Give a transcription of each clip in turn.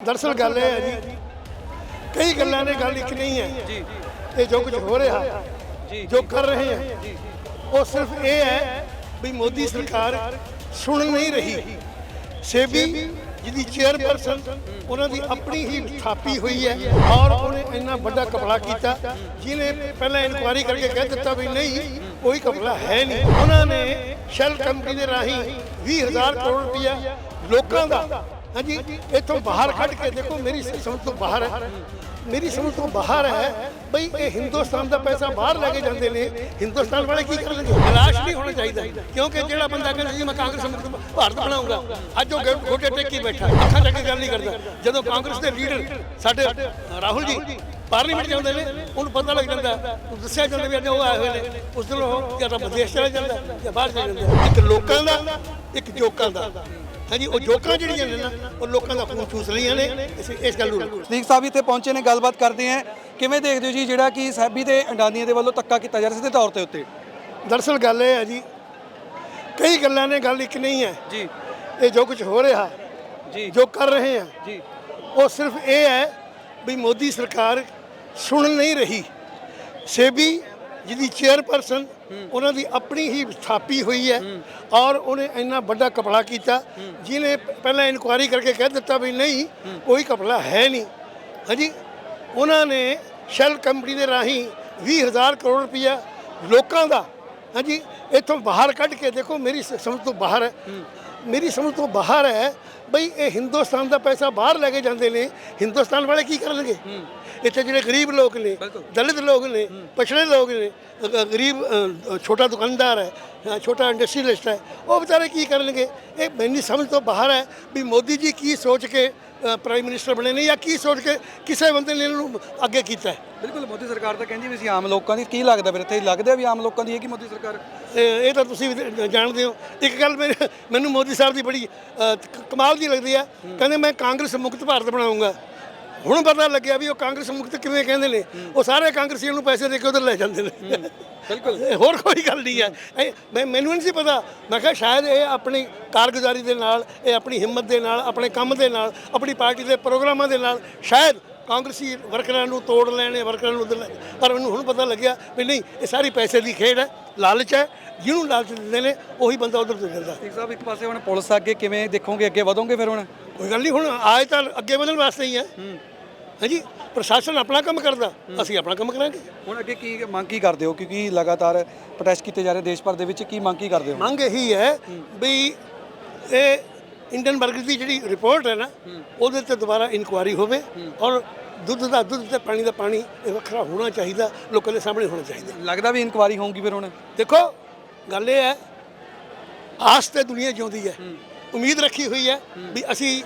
ਦਰਅਸਲ ਗੱਲ ਇਹ ਹੈ ਜੀ ਕਈ ਗੱਲਾਂ ਨੇ ਗੱਲ ਇੱਕ ਨਹੀਂ ਹੈ। ਜੀ ਇਹ ਜੋ ਕੁਝ ਹੋ ਰਿਹਾ ਜੀ ਜੋ ਕਰ ਰਹੇ ਹੈ ਉਹ ਸਿਰਫ ਇਹ ਹੈ ਵੀ ਮੋਦੀ ਸਰਕਾਰ ਸੁਣ ਨਹੀਂ ਰਹੀ। ਸੇਬੀ ਜਿਹਦੀ ਚੇਅਰਪਰਸਨ ਉਹਨਾਂ ਦੀ ਆਪਣੀ ਹੀ ਥਾਪੀ ਹੋਈ ਹੈ ਔਰ ਉਹਨੇ ਇੰਨਾ ਵੱਡਾ ਕਪੜਾ ਕੀਤਾ ਜਿਹਨੇ ਪਹਿਲਾਂ ਇਨਕੁਆਰੀ ਕਰਕੇ ਕਹਿ ਦਿੱਤਾ ਵੀ ਨਹੀਂ ਕੋਈ ਕਪੜਾ ਹੈ ਨਹੀਂ। ਉਹਨਾਂ ਨੇ ਸ਼ੈਲ ਕੰਪਨੀ ਦੇ ਰਾਹੀਂ 20000 ਕਰੋੜ ਰੁਪਇਆ ਲੋਕਾਂ ਦਾ ਹਾਂਜੀ, ਇੱਥੋਂ ਬਾਹਰ ਕੱਢ ਕੇ ਦੇਖੋ, ਮੇਰੀ ਸਮਝ ਤੋਂ ਬਾਹਰ ਹੈ। ਮੇਰੀ ਸਮਝ ਤੋਂ ਬਾਹਰ ਹੈ। ਬਈ, ਇਹ ਹਿੰਦੁਸਤਾਨ ਦਾ ਪੈਸਾ ਬਾਹਰ ਲੈ ਕੇ ਜਾਂਦੇ ਨੇ। ਹਿੰਦੁਸਤਾਨ ਵਾਲੇ ਕੀ ਕਰਨਗੇ? ਨਿਰਾਸ਼ ਨਹੀਂ ਹੋਣਾ ਚਾਹੀਦਾ। ਕਿਉਂਕਿ ਜਿਹੜਾ ਬੰਦਾ ਕਹਿੰਦਾ ਸੀ ਮੈਂ ਕਾਂਗਰਸ ਭਾਰਤ ਬਣਾਉਂਗਾ। ਅੱਜ ਉਹ ਗੋਡੇ ਟੇਕ ਕੇ ਬੈਠਾ। ਅੱਖਾਂ ਚੱਕ ਕੇ ਗੱਲ ਨਹੀਂ ਕਰਦਾ। ਜਦੋਂ ਕਾਂਗਰਸ ਦੇ ਲੀਡਰ ਸਾਡੇ ਰਾਹੁਲ ਜੀ ਪਾਰਲੀਮੈਂਟ ਜਾਂਦੇ ਨੇ ਉਹਨੂੰ ਪਤਾ ਲੱਗ ਜਾਂਦਾ। ਉਹ ਦੱਸਿਆ ਜਾਂਦਾ ਵੀ ਅੱਜ ਉਹ ਆਏ ਹੋਏ ਨੇ। ਉਸ ਦਿਨ ਉਹ ਜਾਂ ਤਾਂ ਵਿਦੇਸ਼ ਚਲਾ ਜਾਂਦਾ ਜਾਂ ਬਾਹਰ ਚਲਾ ਜਾਂਦਾ। ਇੱਕ ਲੋਕਾਂ ਦਾ ਇੱਕ ਜੋਕਾਂ ਦਾ। ਹਾਂਜੀ ਉਹ ਜੋਕਾਂ ਜਿਹੜੀਆਂ ਨੇ ਨਾ ਉਹ ਲੋਕਾਂ ਦਾ ਖੂਨ ਚੂਸ ਰਹੀਆਂ ਨੇ। ਇਸ ਇਸ ਗੱਲ ਨੂੰ ਸਦੀਕ ਸਾਹਿਬ ਇੱਥੇ ਪਹੁੰਚੇ ਨੇ ਗੱਲਬਾਤ ਕਰਦੇ ਆ। ਕਿਵੇਂ ਦੇਖਦੇ ਹੋ ਜੀ ਜਿਹੜਾ ਕਿ ਸੈਬੀ ਤੇ ਅੰਡਾਨੀਆਂ ਦੇ ਵੱਲੋਂ ਧੱਕਾ ਕੀਤਾ ਜਾ ਰਿਹਾ ਸਿੱਧੇ ਤੌਰ ਤੇ ਉੱਤੇ? ਦਰਅਸਲ ਗੱਲ ਇਹ ਹੈ ਜੀ ਕਈ ਗੱਲਾਂ ਨੇ ਗੱਲ ਇੱਕ ਨਹੀਂ ਹੈ। ਜੀ। ਇਹ ਜੋ ਕੁਝ ਹੋ ਰਿਹਾ ਜੀ। ਜੋ ਕਰ ਰਹੇ ਆ ਜੀ। ਉਹ ਸਿਰਫ ਇਹ ਹੈ ਵੀ ਮੋਦੀ ਸਰਕਾਰ ਸੁਣ ਨਹੀਂ ਰਹੀ। ਸੇਬੀ ਜਿਹਦੀ ਚੇਅਰਪਰਸਨ ਉਹਨਾਂ ਦੀ ਆਪਣੀ ਹੀ ਥਾਪੀ ਹੋਈ ਹੈ ਔਰ ਉਹਨੇ ਇੰਨਾ ਵੱਡਾ ਕਪੜਾ ਕੀਤਾ, ਜਿਹਨੇ ਪਹਿਲਾਂ ਇਨਕੁਆਰੀ ਕਰਕੇ ਕਹਿ ਦਿੱਤਾ ਵੀ ਨਹੀਂ, ਕੋਈ ਕਪੜਾ ਹੈ ਨਹੀਂ। ਹਾਂਜੀ, ਉਹਨਾਂ ਨੇ ਸ਼ੈਲ ਕੰਪਨੀ ਦੇ ਰਾਹੀਂ 20000 ਕਰੋੜ ਰੁਪਇਆ ਲੋਕਾਂ ਦਾ, ਹਾਂਜੀ, ਇੱਥੋਂ ਬਾਹਰ ਕੱਢ ਕੇ ਦੇਖੋ, ਮੇਰੀ ਸਮਝ ਤੋਂ ਬਾਹਰ ਹੈ। ਮੇਰੀ ਸਮਝ ਤੋਂ ਬਾਹਰ ਹੈ ਬਈ ਇਹ ਹਿੰਦੁਸਤਾਨ ਦਾ ਪੈਸਾ ਬਾਹਰ ਲੈ ਕੇ ਜਾਂਦੇ ਨੇ ਹਿੰਦੁਸਤਾਨ ਵਾਲੇ ਕੀ ਕਰਨਗੇ? ਇੱਥੇ ਜਿਹੜੇ ਗਰੀਬ ਲੋਕ ਨੇ। ਦਲਿਤ ਲੋਕ ਨੇ ਪਛੜੇ ਲੋਕ ਨੇ ਗਰੀਬ ਛੋਟਾ ਦੁਕਾਨਦਾਰ ਹੈ ਛੋਟਾ ਇੰਡਸਟਰੀਲਿਸਟ ਹੈ ਉਹ ਵਿਚਾਰੇ ਕੀ ਕਰਨਗੇ? ਇਹ ਮੈਨੀ ਸਮਝ ਤੋਂ ਬਾਹਰ ਹੈ ਵੀ ਮੋਦੀ ਜੀ ਕੀ ਸੋਚ ਕੇ ਪ੍ਰਾਈਮ ਮਿਨਿਸਟਰ ਬਣੇ ਨੇ ਜਾਂ ਕੀ ਸੋਚ ਕੇ ਕਿਸੇ ਬੰਦੇ ਨੇ ਇਹਨਾਂ ਨੂੰ ਅੱਗੇ ਕੀਤਾ ਹੈ? ਬਿਲਕੁਲ ਮੋਦੀ ਸਰਕਾਰ ਤਾਂ ਕਹਿੰਦੀ ਵੀ ਅਸੀਂ ਆਮ ਲੋਕਾਂ ਦੀ ਕੀ ਲੱਗਦਾ ਫਿਰ ਇੱਥੇ? ਲੱਗਦਾ ਵੀ ਆਮ ਲੋਕਾਂ ਦੀ ਹੈ ਕਿ ਮੋਦੀ ਸਰਕਾਰ? ਇਹ ਇਹ ਤਾਂ ਤੁਸੀਂ ਜਾਣਦੇ ਹੋ। ਇੱਕ ਗੱਲ ਮੈਨੂੰ ਮੋਦੀ ਸਾਹਿਬ ਦੀ ਬੜੀ ਕਮਾਲ ਦੀ ਲੱਗਦੀ ਹੈ ਕਹਿੰਦੇ ਮੈਂ ਕਾਂਗਰਸ ਮੁਕਤ ਭਾਰਤ ਬਣਾਉਂਗਾ। ਹੁਣ ਪਤਾ ਲੱਗਿਆ ਵੀ ਉਹ ਕਾਂਗਰਸ ਮੁਕਤ ਕਿਵੇਂ ਕਹਿੰਦੇ ਨੇ। ਉਹ ਸਾਰੇ ਕਾਂਗਰਸੀਆਂ ਨੂੰ ਪੈਸੇ ਦੇ ਕੇ ਉਧਰ ਲੈ ਜਾਂਦੇ ਨੇ। ਬਿਲਕੁਲ। ਹੋਰ ਕੋਈ ਗੱਲ ਨਹੀਂ ਹੈ ਮੈਂ ਮੈਨੂੰ ਨਹੀਂ ਸੀ ਪਤਾ। ਮੈਂ ਕਿਹਾ ਸ਼ਾਇਦ ਇਹ ਆਪਣੀ ਕਾਰਗੁਜ਼ਾਰੀ ਦੇ ਨਾਲ ਇਹ ਆਪਣੀ ਹਿੰਮਤ ਦੇ ਨਾਲ ਆਪਣੇ ਕੰਮ ਦੇ ਨਾਲ ਆਪਣੀ ਪਾਰਟੀ ਦੇ ਪ੍ਰੋਗਰਾਮਾਂ ਦੇ ਨਾਲ ਸ਼ਾਇਦ ਕਾਂਗਰਸੀ ਵਰਕਰਾਂ ਨੂੰ ਤੋੜ ਲੈਣੇ ਵਰਕਰਾਂ ਨੂੰ ਪਰ ਮੈਨੂੰ ਹੁਣ ਪਤਾ ਲੱਗਿਆ ਵੀ ਨਹੀਂ ਇਹ ਸਾਰੀ ਪੈਸੇ ਦੀ ਖੇਡ ਹੈ ਲਾਲਚ ਹੈ। ਜਿਹਨੂੰ ਲਾਲਚ ਦਿੰਦੇ ਨੇ ਉਹੀ ਬੰਦਾ ਉਧਰ ਤੁਰ ਜਾਂਦਾ। ਸਦੀਕ ਸਾਹਿਬ ਇੱਕ ਪਾਸੇ ਹੁਣ ਪੁਲਿਸ ਅੱਗੇ ਕਿਵੇਂ ਦੇਖੋਗੇ ਅੱਗੇ ਵਧੋਗੇ ਫਿਰ ਹੁਣ? ਕੋਈ ਗੱਲ ਨਹੀਂ ਹੁਣ ਆਏ ਤਾਂ ਅੱਗੇ ਵਧਣ ਵਾਸਤੇ ਹੀ ਹੈ। ਹਾਂਜੀ ਪ੍ਰਸ਼ਾਸਨ ਆਪਣਾ ਕੰਮ ਕਰਦਾ ਅਸੀਂ ਆਪਣਾ ਕੰਮ ਕਰਾਂਗੇ। ਹੁਣ ਅੱਗੇ ਕੀ ਮੰਗ ਕੀ ਕਰਦੇ ਹੋ? ਕਿਉਂਕਿ ਲਗਾਤਾਰ ਪ੍ਰੋਟੈਸਟ ਕੀਤੇ ਜਾ ਰਹੇ ਦੇਸ਼ ਭਰ ਦੇ ਵਿੱਚ ਕੀ ਮੰਗ ਕੀ ਕਰਦੇ ਹੋ? ਮੰਗ ਇਹੀ ਹੈ ਵੀ ਇਹ ਇੰਡੀਅਨ ਬਰਗਰ ਦੀ ਜਿਹੜੀ ਰਿਪੋਰਟ ਹੈ ਨਾ ਉਹਦੇ ਤੇ ਦੁਬਾਰਾ ਇਨਕੁਆਰੀ ਹੋਵੇ ਔਰ ਦੁੱਧ ਦਾ ਦੁੱਧ ਤੇ ਪਾਣੀ ਦਾ ਪਾਣੀ ਇਹ ਵੱਖਰਾ ਹੋਣਾ ਚਾਹੀਦਾ ਲੋਕਾਂ ਦੇ ਸਾਹਮਣੇ ਹੋਣਾ ਚਾਹੀਦਾ। ਲੱਗਦਾ ਵੀ ਇਨਕੁਆਰੀ ਹੋਊਗੀ ਫਿਰ ਹੁਣ? ਦੇਖੋ ਗੱਲ ਇਹ ਹੈ ਆਸ ਤੇ ਦੁਨੀਆ ਜਿਉਂਦੀ ਹੈ। ਉਮੀਦ ਰੱਖੀ ਹੋਈ ਹੈ ਵੀ ਅਸੀਂ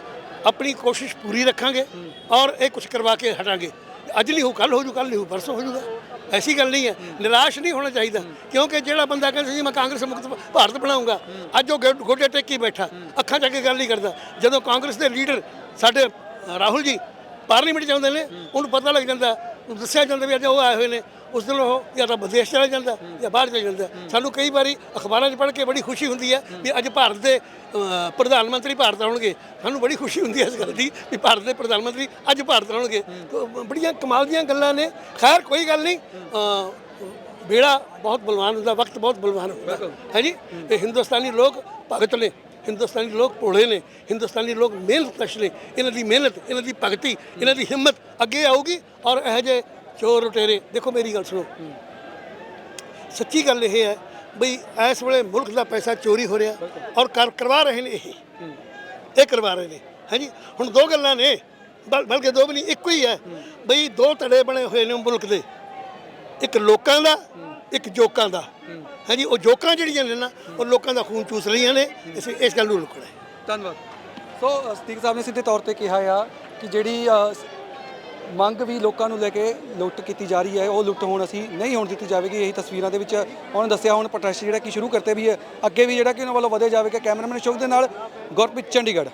ਆਪਣੀ ਕੋਸ਼ਿਸ਼ ਪੂਰੀ ਰੱਖਾਂਗੇ ਔਰ ਇਹ ਕੁਝ ਕਰਵਾ ਕੇ ਹਟਾਂਗੇ। ਅੱਜ ਨਹੀਂ ਹੋ ਕੱਲ ਹੋ ਜੂ ਕੱਲ ਨਹੀਂ ਹੋ ਪਰਸੋਂ ਹੋ ਜੂਗਾ ਐਸੀ ਗੱਲ ਨਹੀਂ ਹੈ। ਨਿਰਾਸ਼ ਨਹੀਂ ਹੋਣਾ ਚਾਹੀਦਾ ਕਿਉਂਕਿ ਜਿਹੜਾ ਬੰਦਾ ਕਹਿੰਦਾ ਸੀ ਮੈਂ ਕਾਂਗਰਸ ਮੁਕਤ ਭਾਰਤ ਬਣਾਉਂਗਾ ਅੱਜ ਉਹ ਗੋਡੇ ਟੇਕ ਬੈਠਾ ਅੱਖਾਂ ਚੱਕ ਕੇ ਗੱਲ ਨਹੀਂ ਕਰਦਾ। ਜਦੋਂ ਕਾਂਗਰਸ ਦੇ ਲੀਡਰ ਸਾਡੇ ਰਾਹੁਲ ਜੀ ਪਾਰਲੀਮੈਂਟ ਜਾਂਦੇ ਨੇ ਉਹਨੂੰ ਪਤਾ ਲੱਗ ਜਾਂਦਾ ਦੱਸਿਆ ਜਾਂਦਾ ਵੀ ਅੱਜ ਉਹ ਆਏ ਹੋਏ ਨੇ। ਉਸ ਦਿਨ ਉਹ ਜਾਂ ਤਾਂ ਵਿਦੇਸ਼ ਚਲਾ ਜਾਂਦਾ ਜਾਂ ਬਾਹਰ ਚਲਾ ਜਾਂਦਾ। ਸਾਨੂੰ ਕਈ ਵਾਰੀ ਅਖਬਾਰਾਂ 'ਚ ਪੜ੍ਹ ਕੇ ਬੜੀ ਖੁਸ਼ੀ ਹੁੰਦੀ ਹੈ ਵੀ ਅੱਜ ਭਾਰਤ ਦੇ ਪ੍ਰਧਾਨ ਮੰਤਰੀ ਭਾਰਤ ਆਉਣਗੇ। ਸਾਨੂੰ ਬੜੀ ਖੁਸ਼ੀ ਹੁੰਦੀ ਹੈ ਇਸ ਗੱਲ ਦੀ ਵੀ ਭਾਰਤ ਦੇ ਪ੍ਰਧਾਨ ਮੰਤਰੀ ਅੱਜ ਭਾਰਤ ਆਉਣਗੇ। ਬੜੀਆਂ ਕਮਾਲ ਦੀਆਂ ਗੱਲਾਂ ਨੇ। ਖੈਰ ਕੋਈ ਗੱਲ ਨਹੀਂ। ਬੇੜਾ ਬਹੁਤ ਬਲਵਾਨ ਹੁੰਦਾ ਵਕਤ ਬਹੁਤ ਬਲਵਾਨ ਹੁੰਦਾ। ਹੈ ਜੀ? ਤੇ ਹਿੰਦੁਸਤਾਨੀ ਲੋਕ ਭਗਤ ਨੇ ਹਿੰਦੁਸਤਾਨੀ ਲੋਕ ਭੋਲੇ ਨੇ ਹਿੰਦੁਸਤਾਨੀ ਲੋਕ ਮਿਹਨਤਕਸ਼ ਨੇ। ਇਹਨਾਂ ਦੀ ਮਿਹਨਤ ਇਹਨਾਂ ਦੀ ਭਗਤੀ ਇਹਨਾਂ ਦੀ ਹਿੰਮਤ ਅੱਗੇ ਆਊਗੀ ਔਰ ਇਹ ਜੇ ਚੋਰ ਲੁਟੇਰੇ ਦੇਖੋ ਮੇਰੀ ਗੱਲ ਸੁਣੋ। ਸੱਚੀ ਗੱਲ ਇਹ ਹੈ ਬਈ ਇਸ ਵੇਲੇ ਮੁਲਕ ਦਾ ਪੈਸਾ ਚੋਰੀ ਹੋ ਰਿਹਾ ਔਰ ਕਰ ਕਰਵਾ ਰਹੇ ਨੇ। ਇਹ ਇਹ ਕਰਵਾ ਰਹੇ ਨੇ। ਹਾਂਜੀ ਹੁਣ ਦੋ ਗੱਲਾਂ ਨੇ। ਬਲ- ਬਲਕਿ ਦੋ ਵੀ ਨਹੀਂ ਇੱਕੋ ਹੀ ਹੈ। ਬਈ ਦੋ ਧੜੇ ਬਣੇ ਹੋਏ ਨੇ ਮੁਲਕ ਦੇ। ਇੱਕ ਲੋਕਾਂ ਦਾ ਇੱਕ ਜੋਕਾਂ ਦਾ। ਹਾਂਜੀ ਉਹ ਜੋਕਾਂ ਜਿਹੜੀਆਂ ਨੇ ਨਾ ਉਹ ਲੋਕਾਂ ਦਾ ਖੂਨ ਚੂਸ ਰਹੀਆਂ ਨੇ। ਇਸ ਇਸ ਗੱਲ ਨੂੰ ਰੁਕਣਾ ਹੈ। ਧੰਨਵਾਦ। ਸੋ ਅ, ਸਦੀਕ ਸਾਹਿਬ ਨੇ ਸਿੱਧੇ ਤੌਰ ਤੇ ਕਿਹਾ ਆ ਕਿ ਜਿਹੜੀ ਮੰਗ ਵੀ ਲੋਕਾਂ ਨੂੰ ਲੈ ਕੇ ਲੁੱਟ ਕੀਤੀ ਜਾ ਰਹੀ ਹੈ। ਉਹ ਲੁੱਟ ਹੁਣ ਅਸੀਂ ਨਹੀਂ ਹੋਣ ਦਿੱਤੀ ਜਾਵੇਗੀ। ਇਹੀ ਤਸਵੀਰਾਂ ਦੇ ਵਿੱਚ ਉਹਨਾਂ ਦੱਸਿਆ ਹੁਣ ਪ੍ਰੋਟੈਸਟ ਜਿਹੜਾ ਕਿ ਸ਼ੁਰੂ ਕਰਤੇ ਵੀ ਹੈ। ਅੱਗੇ ਵੀ ਜਿਹੜਾ ਕਿ ਉਹਨਾਂ ਵੱਲੋਂ ਵਧੇ ਜਾਵੇਗਾ ਕੈਮਰਾਮੈਨ ਅਸ਼ੋਕ ਦੇ ਨਾਲ ਗੁਰਪ੍ਰੀਤ ਚੰਡੀਗੜ੍ਹ।